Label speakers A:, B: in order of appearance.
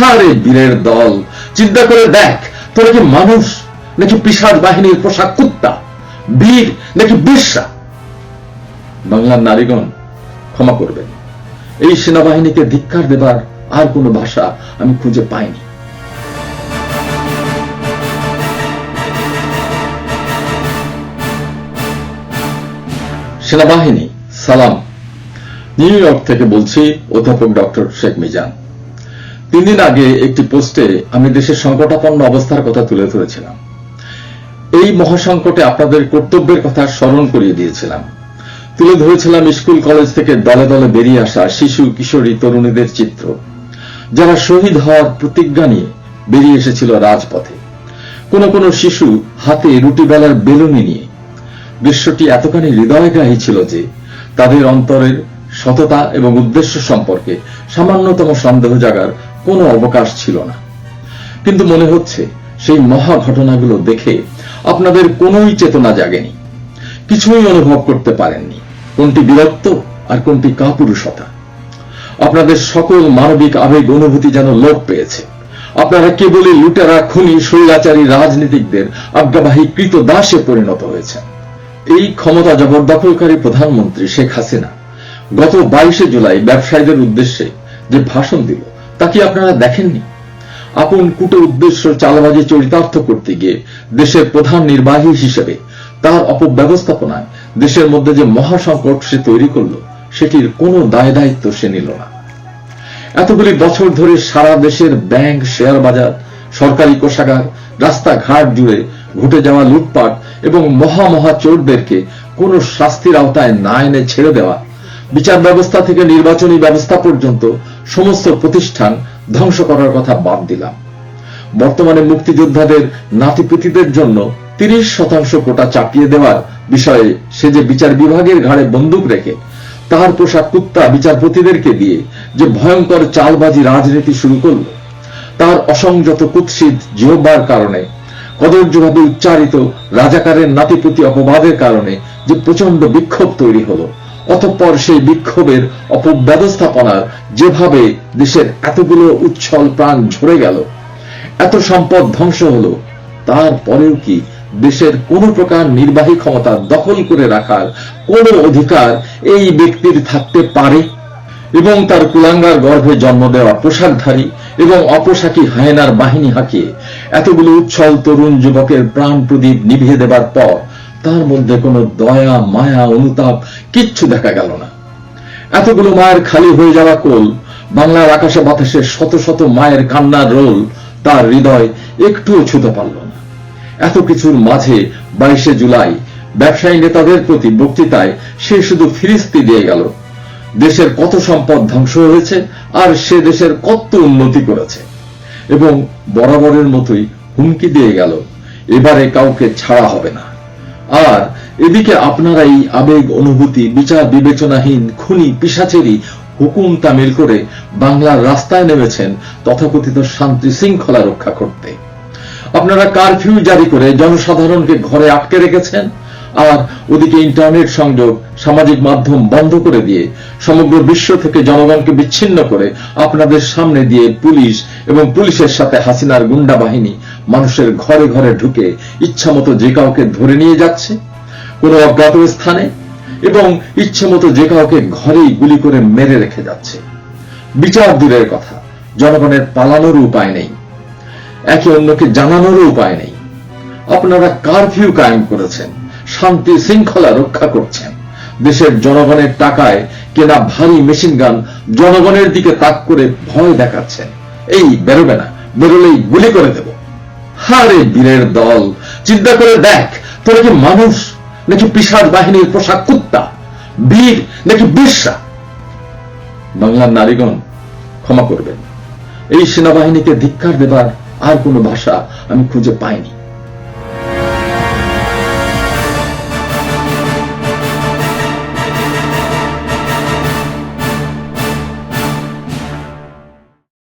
A: হারে বীরের দল। চিন্তা করে দেখ, তোরা কি মানুষ, নাকি পিসার বাহিনীর পোশাক কুত্তা, বীর, নাকি বিশ্বা বাংলার নারীগণ ক্ষমা করবেন। এই সেনাবাহিনীকে ধিক্কার দেবার আর কোনো ভাষা আমি খুঁজে পাইনি। সেনাবাহিনী, সালাম। নিউ ইয়র্ক থেকে বলছি অধ্যাপক ডক্টর শেখ মিজান। তিন দিন আগে একটি পোস্টে আমি দেশের সংকটাপন্ন অবস্থার কথা তুলে ধরেছিলাম। এই মহাসংকটে আপনাদের কর্তব্যের কথা স্মরণ করিয়ে দিয়েছিলাম। তুলে ধরেছিলাম স্কুল, কলেজ থেকে দলে দলে বেরিয়ে আসা শিশু, কিশোরী, তরুণীদের চিত্র। যারা শহীদ হওয়ার প্রতিজ্ঞা নিয়ে বেরিয়ে এসেছিল রাজপথে। কোন কোন শিশু হাতে রুটি বেলার বেলুনি নিয়ে। দৃশ্যটি এতখানি হৃদয়গ্রাহী ছিল যে তাদের অন্তরের সততা এবং উদ্দেশ্য সম্পর্কে সামান্যতম সন্দেহ জাগার কোনো অবকাশ ছিল না। কিন্তু মনে হচ্ছে সেই মহা ঘটনাগুলো দেখে আপনাদের কোনোই চেতনা জাগেনি। কিছুই অনুভব করতে পারেননি। কোনটি বীরত্ব আর কোনটি কাপুরুষতা। আপনাদের সকল মানবিক আবেগ অনুভূতি যেন লোপ পেয়েছে। আপনারা কেবলই লুটেরা, খুনি, স্বৈরাচারী, রাজনীতিকদের আজ্ঞাবাহী কৃত দাসে পরিণত হয়েছেন। এই ক্ষমতা জবরদখলকারী প্রধানমন্ত্রী শেখ হাসিনা গত বাইশে জুলাই ব্যবসায়ীদের উদ্দেশ্যে যে ভাষণ দিল তা কি আপনারা দেখেননি? আপন কুটো উদ্দেশ্য চালবাজি চরিতার্থ করতে গিয়ে দেশের প্রধান নির্বাহী হিসেবে তার অপব্যবস্থাপনায় দেশের মধ্যে যে মহাসংকট সে তৈরি করল, সেটির কোনো দায় দায়িত্ব সে নিল না। এতগুলি বছর ধরে সারা দেশের ব্যাংক, শেয়ার বাজার, সরকারি কোষাগার, রাস্তাঘাট জুড়ে ঘটে যাওয়া লুটপাট এবং মহা মহা চোরদেরকে কোনো শাস্তির আওতায় না এনে ছেড়ে দেওয়া, বিচার ব্যবস্থা থেকে নির্বাচনী ব্যবস্থা পর্যন্ত সমস্ত প্রতিষ্ঠান ধ্বংস করার কথা বাদ দিলাম। বর্তমানে মুক্তিযোদ্ধাদের নাতিপুতিদের জন্য তিরিশ শতাংশ কোটা চাপিয়ে দেওয়ার বিষয়ে সে যে বিচার বিভাগের ঘাড়ে বন্দুক রেখে তার পোশাক কুত্তা বিচারপতিদেরকে দিয়ে যে ভয়ঙ্কর চালবাজি রাজনীতি শুরু করল, তার অসংযত কুৎসিত জিহ্বার কারণে কদর্যভাবে উচ্চারিত রাজাকারের নাতিপুতি অপবাদের কারণে যে প্রচণ্ড বিক্ষোভ তৈরি হলো অতঃপর সেই বিক্ষোভের অপব্যবস্থাপনার যেভাবে দেশের এতগুলো উচ্ছল প্রাণ ঝরে গেল, এত সম্পদ ধ্বংস হলো তারপরেও কি দেশের কোন প্রকার নির্বাহী ক্ষমতা দখল করে রাখার কোন অধিকার এই ব্যক্তির থাকতে পারে? এবং তার কুলাঙ্গার গর্ভে জন্ম দেওয়া পোশাকধারী এবং অপোশাকী হায়নার বাহিনী হাঁকিয়ে এতগুলো উচ্ছল তরুণ যুবকের প্রাণ প্রদীপ নিভিয়ে দেবার পর তার মধ্যে কোনো দয়া, মায়া, অনুতাপ কিচ্ছু দেখা গেল না। এতগুলো মায়ের খালি হয়ে যাওয়া কোল, বাংলার আকাশে বাতাসে শত শত মায়ের কান্নার রোল তার হৃদয় একটুও ছুতে পারল না। এত কিছুর মাঝে বাইশে জুলাই ব্যবসায়ী নেতাদের প্রতি বক্তৃতায় সে শুধু ফিরিস্তি দিয়ে গেল। দেশের কত সম্পদ ধ্বংস হয়েছে আর সে দেশের কত উন্নতি করেছে। এবং বরাবরের মতোই হুমকি দিয়ে গেল, এবারে কাউকে ছাড়া হবে না। আর এদিকে আপনারা এই আবেগ, অনুভূতি, বিচার, বিবেচনাহীন, খুনি, পিসাচেরি হুকুম তামিল করে বাংলার রাস্তায় নেমেছেন তথাকথিত শান্তি শৃঙ্খলা রক্ষা করতে। আপনারা কারফিউ জারি করে জনসাধারণকে ঘরে আটকে রেখেছেন আর ওদিকে ইন্টারনেট সংযোগ, সামাজিক মাধ্যম বন্ধ করে দিয়ে সমগ্র বিশ্ব থেকে জনগণকে বিচ্ছিন্ন করে আপনাদের সামনে দিয়ে পুলিশ এবং পুলিশের সাথে হাসিনার গুন্ডা বাহিনী মানুষের ঘরে ঘরে ঢুকে ইচ্ছামতো যে কাউকে ধরে নিয়ে যাচ্ছে কোনো অজ্ঞাত স্থানে এবং ইচ্ছামতো যে কাউকে ঘরেই গুলি করে মেরে রেখে যাচ্ছে। বিচার দূরের কথা, জনগণের পালানোর উপায় নেই। একে অন্যকে জানানোরও উপায় নেই। আপনারা কারফিউ কায়েম করেছেন, শান্তি শৃঙ্খলা রক্ষা করছেন। দেশের জনগণের টাকায় কেনা ভারী মেশিন গান জনগণের দিকে তাক করে ভয় দেখাচ্ছেন। এই বেরোবে না, বেরোলেই গুলি করে দেব। হারে বীরের দল। চিন্তা করে দেখ, তোরা কি মানুষ নাকি পিসার বাহিনীর পোশাক কুত্তা? বীর নাকি বিশ্বা বাংলার নারীগণ, ক্ষমা করবেন। এই সেনাবাহিনীকে ধিক্ষার দেবার আর কোনো ভাষা আমি খুঁজে পাইনি।